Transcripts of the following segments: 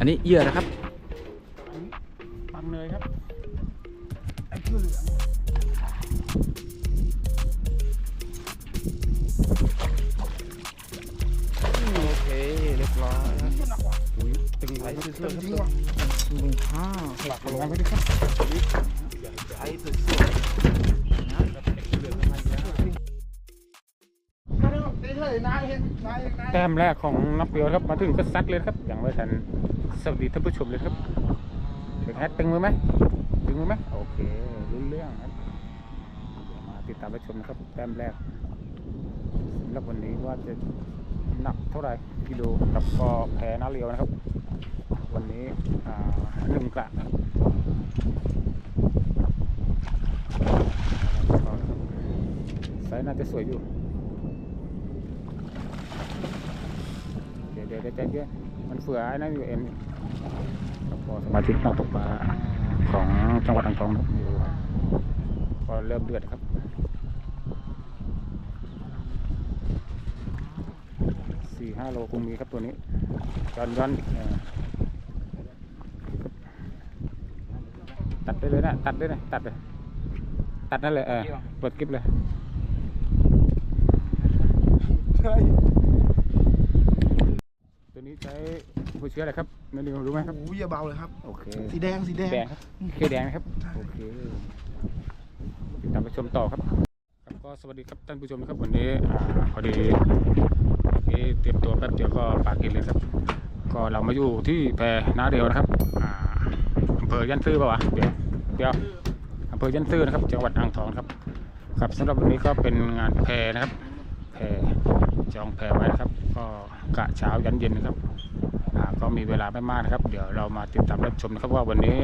อันนี้เหยื่อนะครับปังเนยครับไอ้เพื่อเหลืองโอเคเรียบร้อยอุ้ยตึงไว้ตึงจริงว่ะอ้าวหลักลงไปดิครับไอ้สุดแต้มแรกของนักเปียวครับมาถึงก็ซัดเลยครับอย่างไม่ทัน สวัสดีท่านผู้ชมเลยครับเป็นไงตึงมือไหมตึงมือไหมโอเครู้เรื่องครับเดี๋ยวมาติดตามรับชมนะครับแต้มแรกสำหรับวันนี้ว่าจะหนักเท่าไหร่กิโลกับก็แพ้น้าเรียวนะครับ วันนี้อ่าหนึ่งกระไซส์น่าจะสวยอยู่ เดี๋ยวเดี๋ยวใจเย็นมันเฟื่อไอ้นั่นอยู่เอ็น สมาชิกนักตกปลาของจังหวัดอ่างทองครับอยู่ก็เริ่มเดือดครับสี่ห้าโลคงมีครับตัวนี้ย้อนย้อนตัดได้เลยนะ ตัดได้เลยตัดเลยตัดนั่นเลยเออเปิดคลิปเลยใช่ตัวนี้ใช้ หัวเชื้ออะไรครับไม่รู้รู้ไหมครับโอ้ยอย่าเบาเลยครับ โอเคสีแดงสีแดงแดงครับเคแดงนะครับโอเคติดตามไปชมต่อครับ ครับก็สวัสดีครับท่านผู้ชมนะครับวันนี้อ่าพอดีนี่เตรียมตัวแป๊บเดียวก็ปากกินเลยครับ ก็เรามาอยู่ที่แพน้าเดียวนะครับอ่าอำเภอยันซื่อป่าวะเดี๋ยวเดี๋ยวอำเภอยันซื่อนะครับ จังหวัดอ่างทองครับ ครับสำหรับวันนี้ก็เป็นงานแพนะครับแพ จองแพไว้นะครับ ก็กะเช้ายันเย็นนะครับก็มีเวลาไม่มากนะครับ เดี๋ยวเรามาติดตามรับชมนะครับว่าวันนี้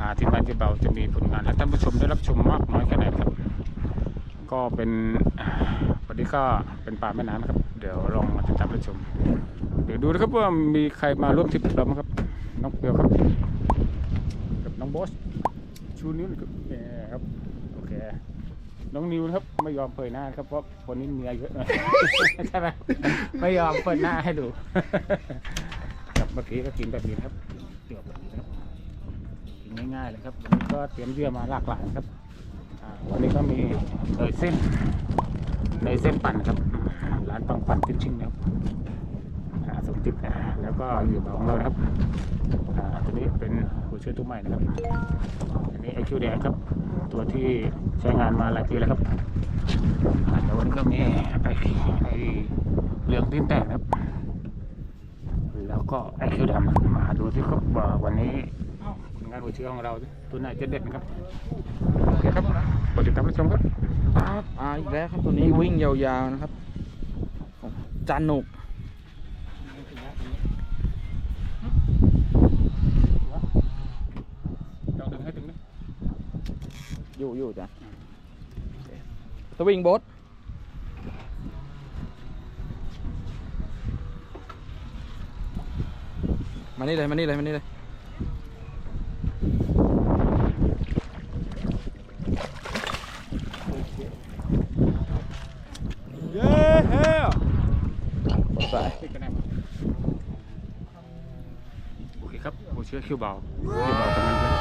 อาทีมงานที่เบาจะมีผลงานให้ท่านผู้ชมได้รับชมมากน้อยแค่ไหนครับ ก็เป็นวันนี้ก็เป็นป่าแม่น้ำครับ เดี๋ยวลองมาติดตามรับชม เดี๋ยวดูนะครับว่ามีใครมาร่วมทริปเราไหมครับน้องเปียวครับกับน้องบอสชูนิ้วกับเนี่ยครับโอเค น้องนิวนะครับไม่ยอมเผยหน้าครับเพราะคนนี้เมียเยอะหน่อยใช่ไหมไม่ยอมเปิดหน้าให้ดู ครับเมื่อกี้ก็กินแบบนี้นะครับเดือบแบบนี้นะครับกินง่ายๆเลยครับวันนี้ก็เตรียมเยื่อมาหลากหลายครับอ่าวันนี้ก็มีเนยเส้นเนยเส้นปั่นครับร้านปังปั่นฟิชชิ่งนะครับอ่าสมจิตนะแล้วก็เหยื่อของเรานะครับอ่าตัวนี้เป็นหัวเชื้อตัวใหม่นะครับอันนี้ไอคิวแดงครับตัวที่ ใช้งานมาหลายปีแล้วครับอ่าเดี๋ยววันนี้ก็มีไอไอเหลืองติ้นแตกนะครับ แล้วก็ไอคิวดำมาดูที่ครับว่าวันนี้ผลงานหัวเชื้อของเราตัวไหนจะเด็ดนะครับโอเคครับกดติดตามรับชมครับครับอ่าอีกแล้วครับตัวนี้วิ่งยาวๆนะครับของจานหนุกลองดึงให้ถึงนะอยู่อยู่จ้ะ สวิงโบ๊ทมานี่เลยมานี่เลยมานี่เลยเย้เฮ้ไปโอเคครับหัวเชื้อคิวเบาคิวเบาตรงนั้นเลย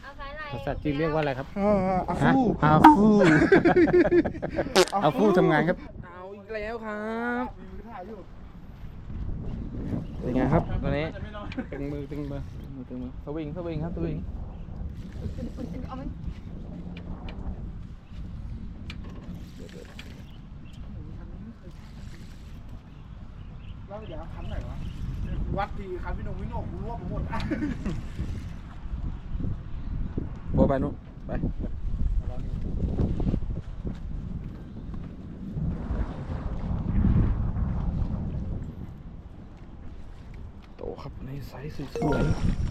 เอาไฟอะไร ภา ษาจีนเรียกว่าอะไรครับอ่าอาฮะฟูอาฟูอาฟูทำงานครับเอาอีกแล้วครับเป็นไงครับตัวนี้ตึงมือตึงมือมือตึงมือสวิงสวิงครับสวิงแล้วเดี๋ยวคันไหนวะวัดทีคันพี่หนงพี่หนงกูรวบไปหมดอะโบ ไปนู้นไปโตครับในไซส์สวยๆ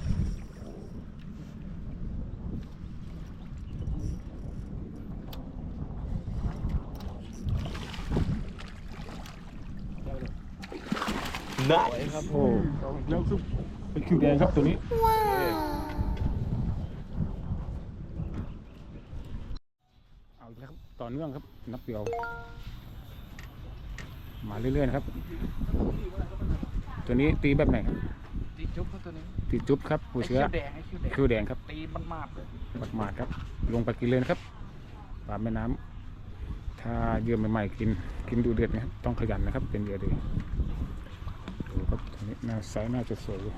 ได้ครับโอ้แล้วคือเป็นคิวแดงครับตัวนี้เอาอีกแล้วครับต่อ เนื่องครับ นับเดียว มาเรื่อยๆนะครับ ตัวนี้ตีแบบไหนครับ ตีจุ๊บครับตัวนี้ตีจุ๊บครับหัวเชื้อไแดงไอ้คิวแดงคิวแดงครับ ตีมันมากเลยบัดหมาดครับ ลงไปกินเลยนะครับปลาแม่น้ำถ้าเหยื่อใหม่ๆกิน กินดูเดือดนะครับ ต้องขยันนะครับ เป็นเหยื่อดีดูครับตัวนี้น่าใสน่าจะสวยอยู่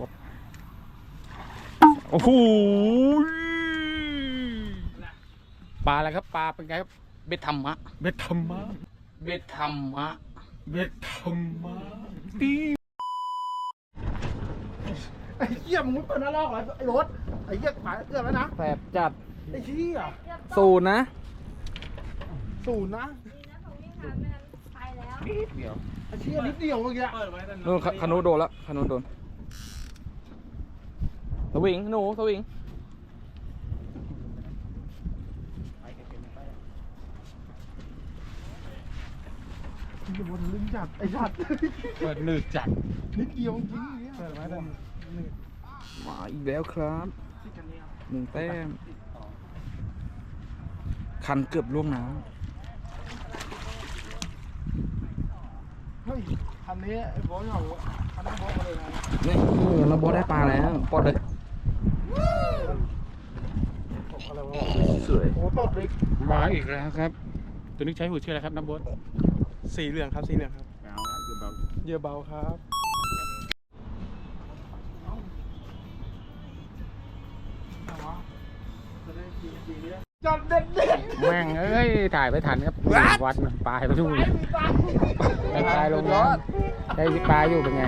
วับ โอ้โหปลาอะไรครับ ปลาเป็นไงครับ เบ็ดธรรมะ เบ็ดธรรมะ เบ็ดธรรมะ เบ็ดธรรมะตีไอ้เหี้ยมึงไม่เปิดหน้าลอกเหรอไอ้รถไอ้เหี้ยขวาเกือบแล้วนะแสบจัด ไอ้เหี้ยสูนนะ ศูนย์นะไปแล้ว นิดเดียวไอ้เหี้ยนิดเดียวเมื่อกี้นู่นคคานุโดนแล้วคานุโดน สวิงหนูสวิงไอ้เหี้ยบนลึงจัดไอ้สัตว์เปิดหนืดจัดนิดเดียวจริงๆเนี่ยเปิดไว้แต่มาอีกแล้วครับหนึ่งแต้มคันเกือบล่วงน้เฮ้ยคันนี้ไอ้บอสเขาคันนั้นบอสมาเลยนะำนี่เราบอสได้ปลาแล้วปลดเลย อะไรวะ ส วยโอ้ตดเลยมาอีกแล้วครับ ตัวนี้ใช้หัวเชื่ออะไรครับน้ำบดสีเหลืองครับสีเหลืองครับเอาละเดี๋ยวเบาเหยื่อเบาครับ จอดเด็ดเด็ดแม่งเอ้ยถ่ายไปทันครับวัดมันปลายไปดูไปปลายลงน้ำได้ปลาอยู่เป็นไง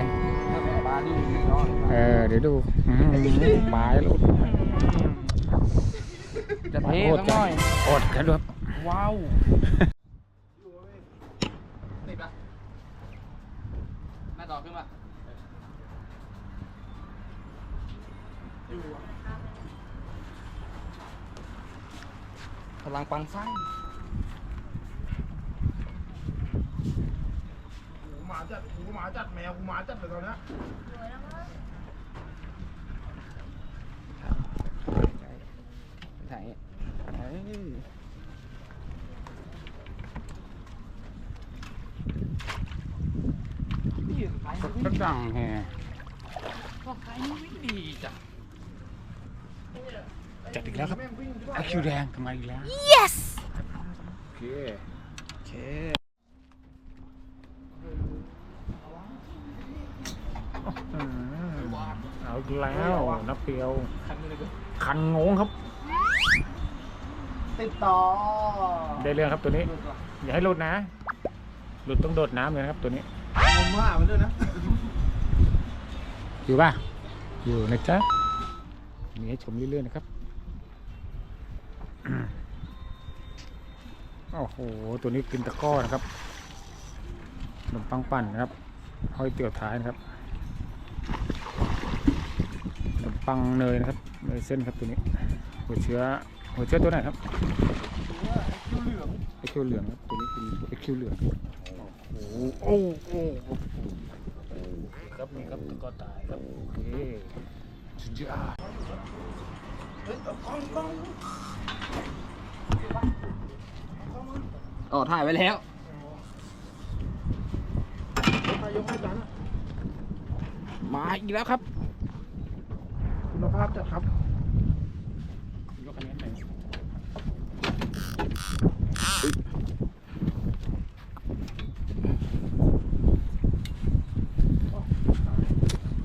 ปลาดียอดเออเดี๋ยวดูอื้อหือปลายลูก จะเทสักหน่อยอดกันด้วยว้าวติดปะแม่ต่อขึ้นมาพลังปังไส้หูหมาจัดหูหมาจัดแมวหูหมาจัดเลยตอนเนี้ย ถ่ายเอ้ยนี่ขายไม่ ก็ ดังแฮก็ขายไม่ดีจ้ะจัดอีกแล้วครับแม่งวิ่งด้วยไอคิวแดงทำไมอีกแล้ว yes โอเคโอเคอืมเอาอีกแล้วนับเปียวคันนี้เลยก็คันงงครับ ติดต่อ ได้เรื่องครับตัวนี้ อย่าให้หลุดนะ หลุดต้องโดดน้ำเลยนะครับตัวนี้ งมว่ามันด้วยนะ อยู่ป่ะ อยู่นะจ๊ะ มีให้ชมเรื่อยๆนะครับ โอ้โห ตัวนี้กินตะก้อนะครับขนมปังปั่นนะครับ ห้อยเตี๋ยวท้ายนะครับขนมปังเนยนะครับ เนยเส้นครับตัวนี้ หัวเชื้อ หัวเชื้อตัวไหนครับไอคิวเหลืองไอคิวเหลืองครับ ตัวนี้เป็นไอคิวเหลือง โอ้โหโอ้ครับนี่ครับตะกร้อตายครับโอเคสุดยอดเฮ้ยเอากล้องกล้องอ๋อถ่ายไว้แล้วมาอีกแล้วครับ คุณภาพจัดครับ ยกอันนี้หน่อย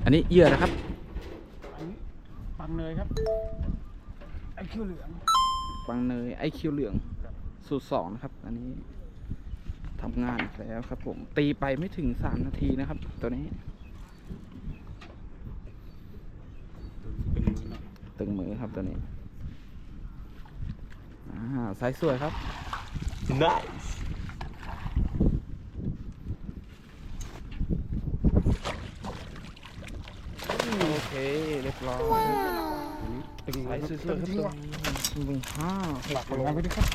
อั นนี้เหยื่อนะครับอันนี้ปังเนยครับไอคิวเหลืองปังเนยไอคิวเหลือง สูตรสองนะครับ อันนี้ทำงานอีกแล้วครับ ผมตีไปไม่ถึงสามนาทีนะครับ ตัวนี้เป็นมือหน่อยตึงมือครับตัวนี้อ่าไซส์สวยครับ nice เคเรียบร้อยตึงไซไว้ส์ครับสวยๆครับตัวนี้มึงห้าหลักผลงานไปด้วยครับ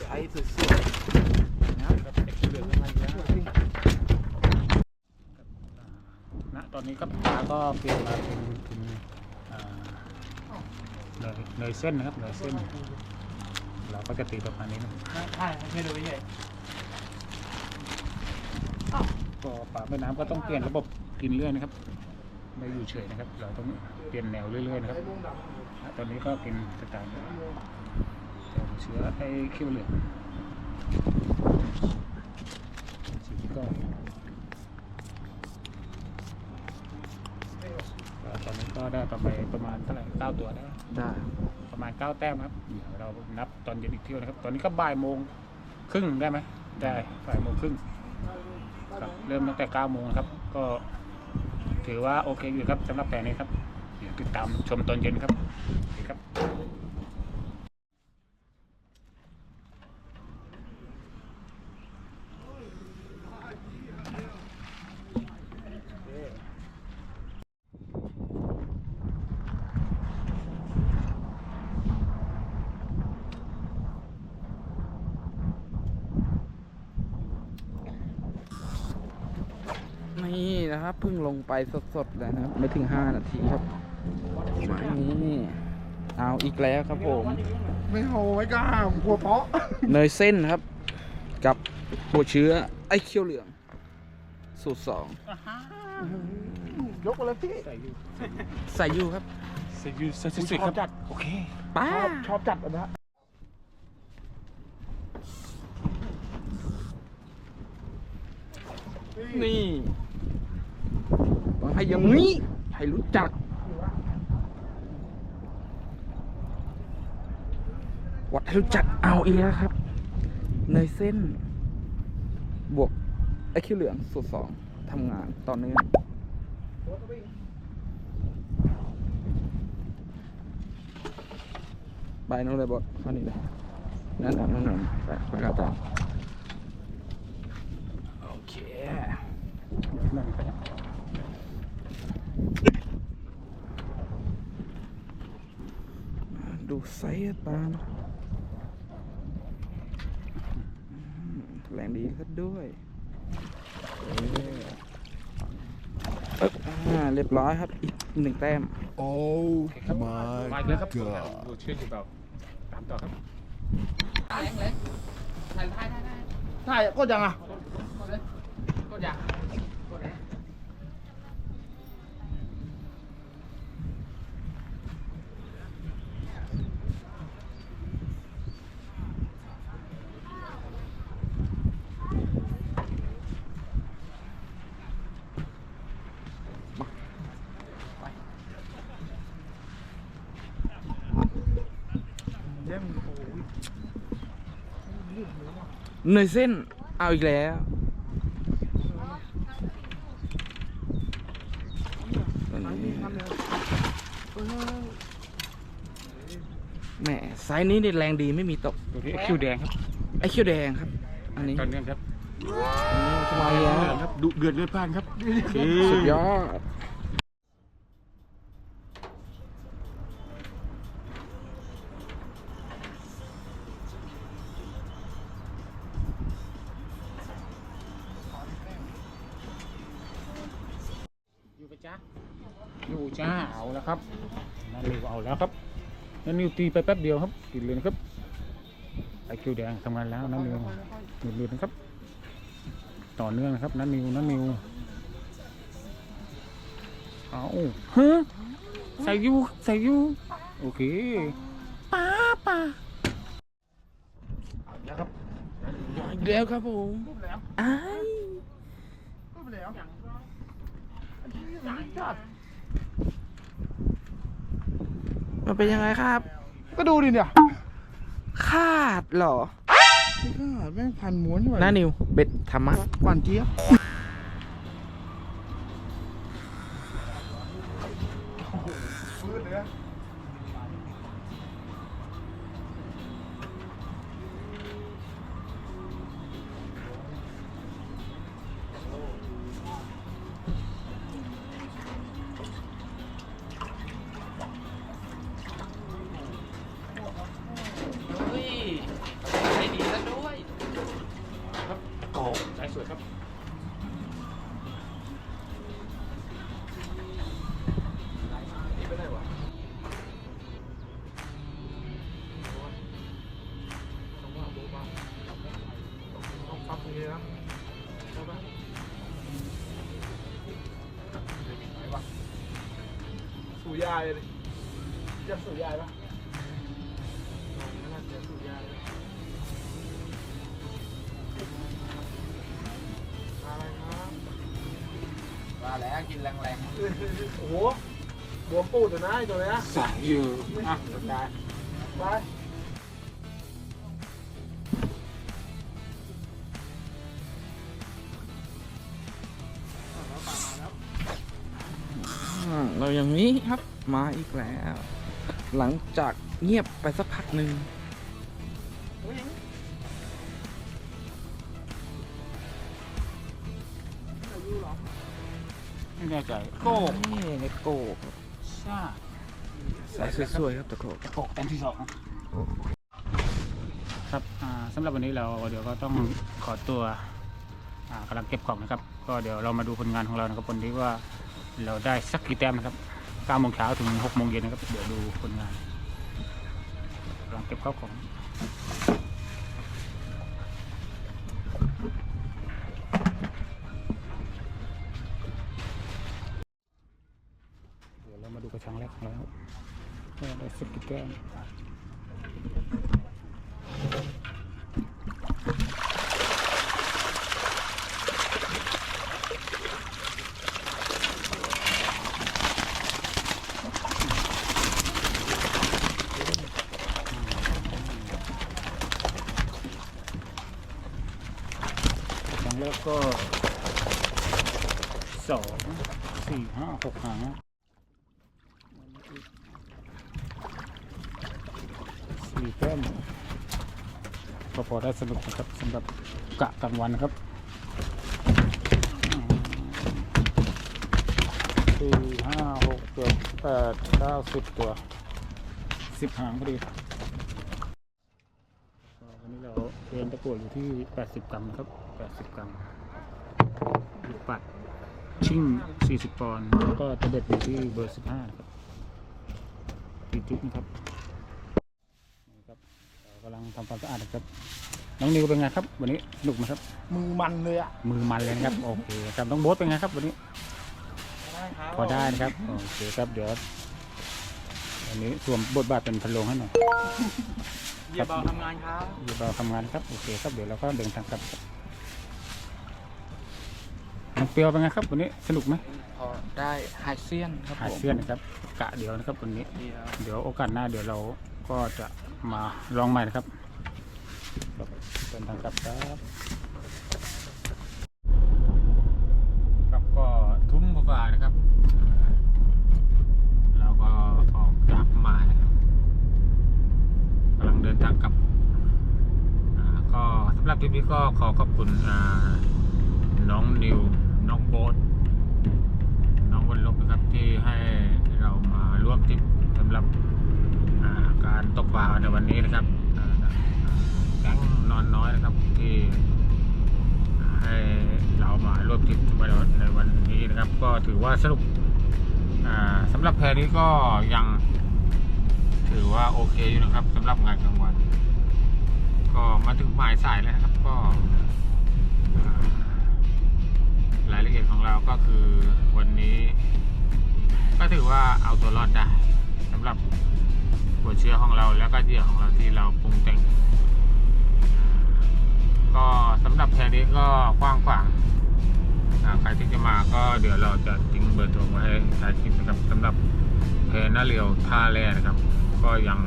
ไซส์สวยๆนะไอคิวเหลืองมาอีกแล้วณตอนนี้ก็ปลาก็เปลี่ยนมาเป็นเป็นอ่าเนยเนยเส้นนะครับเนยเส้น เราก็จะตีประมาณนี้นะใช่ไม่ดูเฉยก็ป่าแม่น้ำก็ต้องเปลี่ยนระบบกินเรื่อยนะครับ ไม่อยู่เฉยนะครับ เราต้องเปลี่ยนแนวเรื่อยๆนะครับ ตอนนี้ก็กินสไตล์แต่เชื้อไอ้เขี้ยวเหลืองสีก็ก็ตอนนี้ก็ได้ประมาณประมาณเท่าไหร่เก้าตัวได้ได้ประมาณเก้าแต้มครับเดี๋ยวเรานับตอนเย็นอีกเที่ยวนะครับ ตอนนี้ก็บ่ายโมงครึ่งได้ไหมได้บ่ายโมงครึ่งครับเริ่มตั้งแต่เก้าโมงนะครับ ก็ ถือว่าโอเคอยู่ครับสำหรับแผนนี้ครับเดี๋ยวติดตามชมตอนเย็นครับครับ นี่นะครับเพิ่งลงไปสดๆเลยนะครับ ไม่ถึง5นาทีครับนี่เอาอีกแล้วครับผม ไม่โหไม่กล้ากลัวเพาะเนยเส้นครับ กับหัวเชื้อไอ้เขี้ยวเหลือง สูตรสองยกมาเลยพี่ใส่ยูใส่อยู่ครับใส่ยูใส่สุดครับโอเคป้าชอบชอบจัดอันนะนี่ ต้องให้อย่างนี้ ให้รู้จัก วัดให้รู้จักเอาเอีกแล้วครับ เนยเส้น บวกไอ้คิ้วเหลืองสูตรสองทำงานต่อเนื่องไปนู่นเลยบอสข้อนี้เลยนั่นน่ะนั่นน่ะไประกาศต่อโอเคนั่นไป ดูไซส์ปลานะอืมแรงดีก็ด้วยเออเอ๊บอ่าเรียบร้อยครับ อีกหนึ่งแต้ม โอ้โอเคครับมาอีกแล้วครับดูเชื่ออยู่เปล่าตามต่อครับใช่ก็ยังอะ เนยเส้นเอาอีกแล้วตัวนี้แหมไซส์นี้นี่แรงดีไม่มีตกตัวนี้คิวแดงครับไอ้เขี้ยวแดงครับ อันนี้ตอนนี้ครับทำไมอะครับดุเดือดเลือดพล่านครับโอเคสุดยอด จ้าอยู่จ้าเอาแล้วครับนั่นนิวเอาแล้วครับนั่นนิวตีไปแป๊บเดียวครับกินเลยนะครับไอคิวแดงทำงานแล้วนั่นนิวหยุดเลยนะครับ ต่อเนื่องนะครับนั่นนิวนั่นนิวเอาฮะใส่อยูใส่อยูโอเคป้าป้านะครับอีกแล้วครับผมรูปแล้วอ้าย รูปแล้วอัน นี้มันจัดมันเป็นยังไงครับ ก็ดูดิเนี่ยคาดเหรอนี่ก็แม่งพันม้วนด้วยหน้านิว เบ็ดธรรมะ หวานเจี๊ยบ ยายเลยจะสูยายปะน่าจะสูยายอะไรครับมาแล้วกินแรงโอ้โหบวมปูดอยู่นะไอ้ตัวเนี้ยสายอยู่อะได้ไปๆเราอย่างนี้ครับ มาอีกแล้ว หลังจากเงียบไปสักพักหนึ่งไม่แน่ใจโก้นี่เลโก้ซ่าสายสวยๆครับตะโกหกแต้มที่สองครับอ่าสำหรับวันนี้เราเดี๋ยวก็ต้องขอตัวอ่ากำลังเก็บของนะครับ ก็เดี๋ยวเรามาดูผลงานของเรานะครับวันนี้ว่าเราได้สักกี่แต้มนะครับ 9โมงเช้าถึง6โมงเย็นนะครับ เดี๋ยวดูคนงานกำลังเก็บข้าวของเดี๋ยวเรามาดูกระชังแรกของเราว่าได้สักกี่แก้ว ครั้งแรกก็ สองสี่ห้าหกหางสี่แต้มก็พอได้สนุกนะครับสำหรับกะกลางวันนะครับสี่ห้าหกเจ็ดแปดเก้าสิบตัวสิบหางพอดีวันนี้เราเรียนตะกั่วอยู่ที่80กรัมครับ80กรัมลูกปัด ชิ่ง 40 ปอนด์แล้วก็ตะเบ็ดอยู่ที่เบอร์ 15 นะครับตีจิ๊กนะครับนี่ครับเรากำลังทำความสะอาดนะครับ น้องนิวเป็นไงครับ วันนี้สนุกไหมครับ มือมันเลยอะ มือมันเลยนะครับ โอเคครับน้องโบ๊ทเป็นไงครับวันนี้ พอได้นะครับ โอเคครับเดี๋ยววันนี้สวมบทบาทเป็นพันโลงให้หน่อยอย่าเบาทำงานครับ อยู่เราทำงานครับ โอเคครับ เดี๋ยวเราก็เดินทางกลับครับ น้องเปียวเป็นไงครับวันนี้สนุกไหมพอได้ไฮเซียนครับหาผมเสื้อนะครับกะเดี๋ยวนะครับวันนี้ เดียวเดี๋ยวโอกาสหน้าเดี๋ยวเราก็จะมาลองใหม่นะครับครับเดินทางกลับครับครับก็ทุ่มกว่าๆนะครับเราก็ออกจากหมายกำลังเดินทางกลับอ่าก็สำหรับคลิปนี้ก็ขอขอบคุณอ่าน้องนิว น้องโบ๊ทน้องวันลบนะครับที่ให้เรามาร่วมทริปสำหรับการตกปลาในวันนี้นะครับแก๊งนอนน้อยนะครับที่ให้เรามาร่วมทริปในวันนี้นะครับ ก็ถือว่าสนุกอ่าสำหรับแพรนี้ก็ยังถือว่าโอเคอยู่นะครับสำหรับงานกลางวัน ก็มาถึงหมายสายแล้วนะครับก็ารายละเอียดของเราก็คือวันนี้ ก็ถือว่าเอาตัวรอดได้สำหรับหัวเชื้อของเราแล้วก็เหยื่อของเราที่เราปรุงแต่ง ก็สำหรับแพรนี้ก็กว้างขวางอ่าใครที่จะมาก็เดี๋ยวเราจะทิ้งเบอร์โทรไว้ให้ท้ายคลิปนะครับสำหรับแพรหน้าเรียวท่าแร่นะครับ ก็ยัง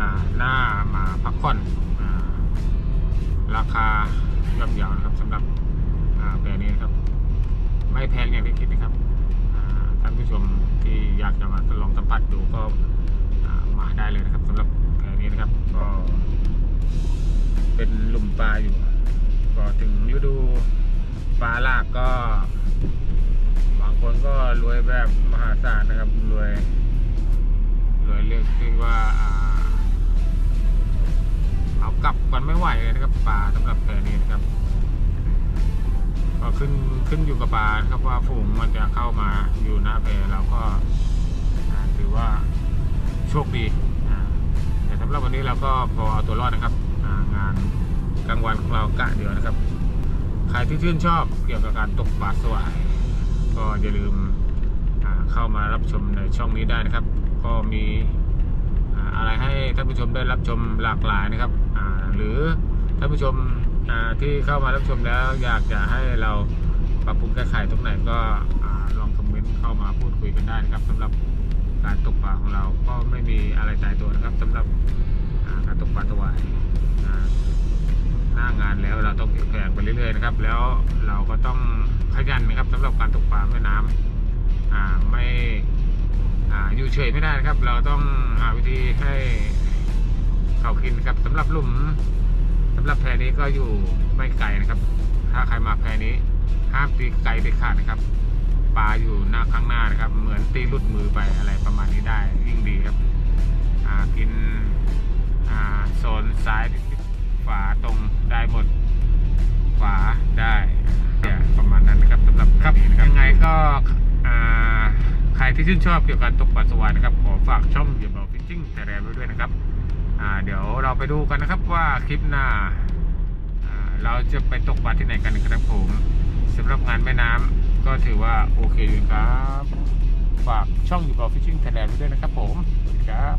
อ่าหน้ามาพักผ่อนราคาย่อมเยาวนะครับสำหรับอ่าแพรนี้นะครับ ไม่แพงอย่างที่คิดนะครับท่านผู้ชมที่อยากจะมาทดลองสัมผัสดูก็มาได้เลยนะครับสำหรับแพรนี้นะครับก็เป็นหลุมปลาอยู่ ก็ถึงฤดูปลาลากก็บางคนก็รวยแบบมหาศาลนะครับรวยรวยเรียกที่ว่าเอากลับกันไม่ไหวเลยนะครับปลาสำหรับแพรนี้นะครับ ก็ขึ้นขึ้นอยู่กับปลาครับว่าฝูงมันจะเข้ามาอยู่หน้าแพเราก็ถือว่าโชคดีแต่สำหรับวันนี้เราก็พอเอาตัวรอดนะครับงานกลางวันของเรากะเดียวนะครับ ใครที่ชื่นชอบเกี่ยวกับการตกปลาสวายก็อย่าลืมเข้ามารับชมในช่องนี้ได้นะครับ ก็มีอะไรให้ท่านผู้ชมได้รับชมหลากหลายนะครับหรือท่านผู้ชม ที่เข้ามารับชมแล้วอยากจะให้เราปรับปรุงแก้ไขตรงไหนก็อลองคอมเมนต์เข้ามาพูดคุยกันได้นะครับสำหรับการตกปลาของเราก็ไม่มีอะไรตายตัวนะครับสำหรับการตกปลาถวายหน้างานแล้วเราต้องเปลี่งไปเรื่อยๆนะครับ แล้วเราก็ต้องขยันนะครับสำหรับการตกปลาแม่น้ำอ่าไม่อ่าอยู่เฉยไม่ได้นะครับ เราต้องหาวิธีให้เขากินครับสำหรับหลุมำหรับแพนี้ก็อยู่ไม่ไกลนะครับ ถ้าใครมาแพนี้ห้ามตีไกลเด็ดขาดนะครับปลาอยู่หน้าข้างหน้านะครับ เหมือนตีลุดมือไปอะไรประมาณนี้ได้ยิ่งดีครับอ่ากินอ่าโซนซ้ายขวาตรงได้หมดขวาได้ประมาณนั้นนะครับสำหรับครับยังไงก็อ่าใครที่ชื่นชอบเกี่ยวกับตกปลาสวายนะครับ ขอฝากช่องเหยียบเบาฟิชชิ่งแต่แรไว้ด้วยนะครับ เดี๋ยวเราไปดูกันนะครับว่าคลิปหน้าเราจะไปตกปลาที่ไหนกันครับผมสำหรับงานแม่น้ำก็ถือว่าโอเคดีครับ ฝากช่องอยู่บเบฟิชชิ่งไทยแลนด์ด้วยนะครับผมสวัสดีครับ